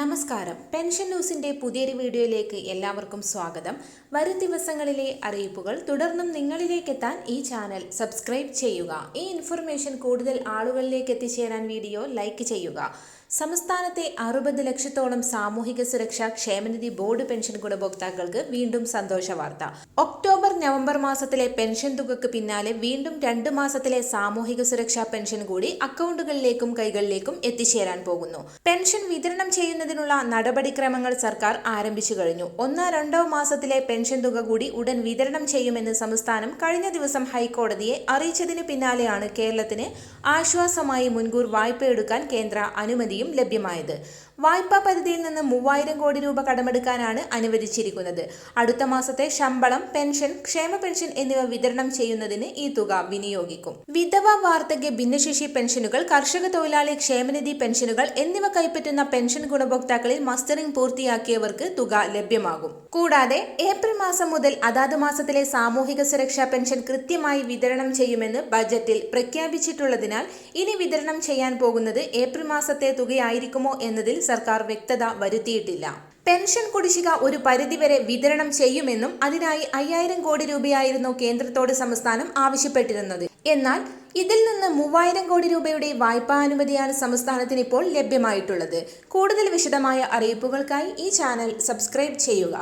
നമസ്കാരം. പെൻഷൻ ന്യൂസിന്റെ പുതിയൊരു വീഡിയോയിലേക്ക് എല്ലാവർക്കും സ്വാഗതം. വരും ദിവസങ്ങളിലെ അറിയിപ്പുകൾ തുടർന്നും നിങ്ങളിലേക്ക് എത്താൻ ഈ ചാനൽ സബ്സ്ക്രൈബ് ചെയ്യുക. ഈ ഇൻഫർമേഷൻ കൂടുതൽ ആളുകളിലേക്ക് എത്തിച്ചേരാൻ വീഡിയോ ലൈക്ക് ചെയ്യുക. സംസ്ഥാനത്തെ അറുപത് ലക്ഷത്തോളം സാമൂഹിക സുരക്ഷാ ക്ഷേമനിധി ബോർഡ് പെൻഷൻ ഗുണഭോക്താക്കൾക്ക് വീണ്ടും സന്തോഷ വാർത്ത. ഒക്ടോബർ നവംബർ മാസത്തിലെ പെൻഷൻ തുകക്ക് പിന്നാലെ വീണ്ടും രണ്ട് മാസത്തിലെ സാമൂഹിക സുരക്ഷാ പെൻഷൻ കൂടി അക്കൗണ്ടുകളിലേക്കും കൈകളിലേക്കും എത്തിച്ചേരാൻ പോകുന്നു. പെൻഷൻ വിതരണം ചെയ്യുന്നതിനുള്ള നടപടിക്രമങ്ങൾ സർക്കാർ ആരംഭിച്ചു കഴിഞ്ഞു. ഒന്നോ രണ്ടോ മാസത്തിലെ പെൻഷൻ തുക കൂടി ഉടൻ വിതരണം ചെയ്യുമെന്ന് സംസ്ഥാനം കഴിഞ്ഞ ദിവസം ഹൈക്കോടതിയെ അറിയിച്ചതിന് പിന്നാലെയാണ് കേരളത്തിന് ആശ്വാസമായി മുൻകൂർ വായ്പയെടുക്കാൻ കേന്ദ്ര അനുമതിയും ലഭ്യമായത്. വായ്പാ പരിധിയിൽ നിന്ന് മൂവായിരം കോടി രൂപ കടമെടുക്കാനാണ് അനുവദിച്ചിരിക്കുന്നത്. അടുത്ത മാസത്തെ ശമ്പളം പെൻഷൻ ക്ഷേമ പെൻഷൻ എന്നിവ വിതരണം ചെയ്യുന്നതിന് ഈ തുക വിനിയോഗിക്കും. വിധവ വാർദ്ധക്യ ഭിന്നശേഷി പെൻഷനുകൾ കർഷക തൊഴിലാളി ക്ഷേമനിധി പെൻഷനുകൾ എന്നിവ കൈപ്പറ്റുന്ന പെൻഷൻ ഗുണഭോക്താക്കളിൽ മസ്റ്ററിംഗ് പൂർത്തിയാക്കിയവർക്ക് തുക ലഭ്യമാകും. കൂടാതെ ഏപ്രിൽ മാസം മുതൽ അതാത് മാസത്തിലെ സാമൂഹിക സുരക്ഷാ പെൻഷൻ കൃത്യമായി വിതരണം ചെയ്യുമെന്ന് ബജറ്റിൽ പ്രഖ്യാപിച്ചിട്ടുള്ളതിനാൽ ഇനി വിതരണം ചെയ്യാൻ പോകുന്നത് ഏപ്രിൽ മാസത്തെ തുകയായിരിക്കുമോ എന്നതിൽ സർക്കാർ വ്യക്തത വരുത്തിയിട്ടില്ല. പെൻഷൻ കുടിശ്ശിക ഒരു പരിധിവരെ വിതരണം ചെയ്യുമെന്നും അതിനായി അയ്യായിരം കോടി രൂപയായിരുന്നു കേന്ദ്രത്തോട് സംസ്ഥാനം ആവശ്യപ്പെട്ടിരുന്നത്. എന്നാൽ ഇതിൽ നിന്ന് മൂവായിരം കോടി രൂപയുടെ വായ്പാ അനുമതിയാണ് സംസ്ഥാനത്തിന് ഇപ്പോൾ ലഭ്യമായിട്ടുള്ളത്. കൂടുതൽ വിശദമായ അറിയിപ്പുകൾക്കായി ഈ ചാനൽ സബ്സ്ക്രൈബ് ചെയ്യുക.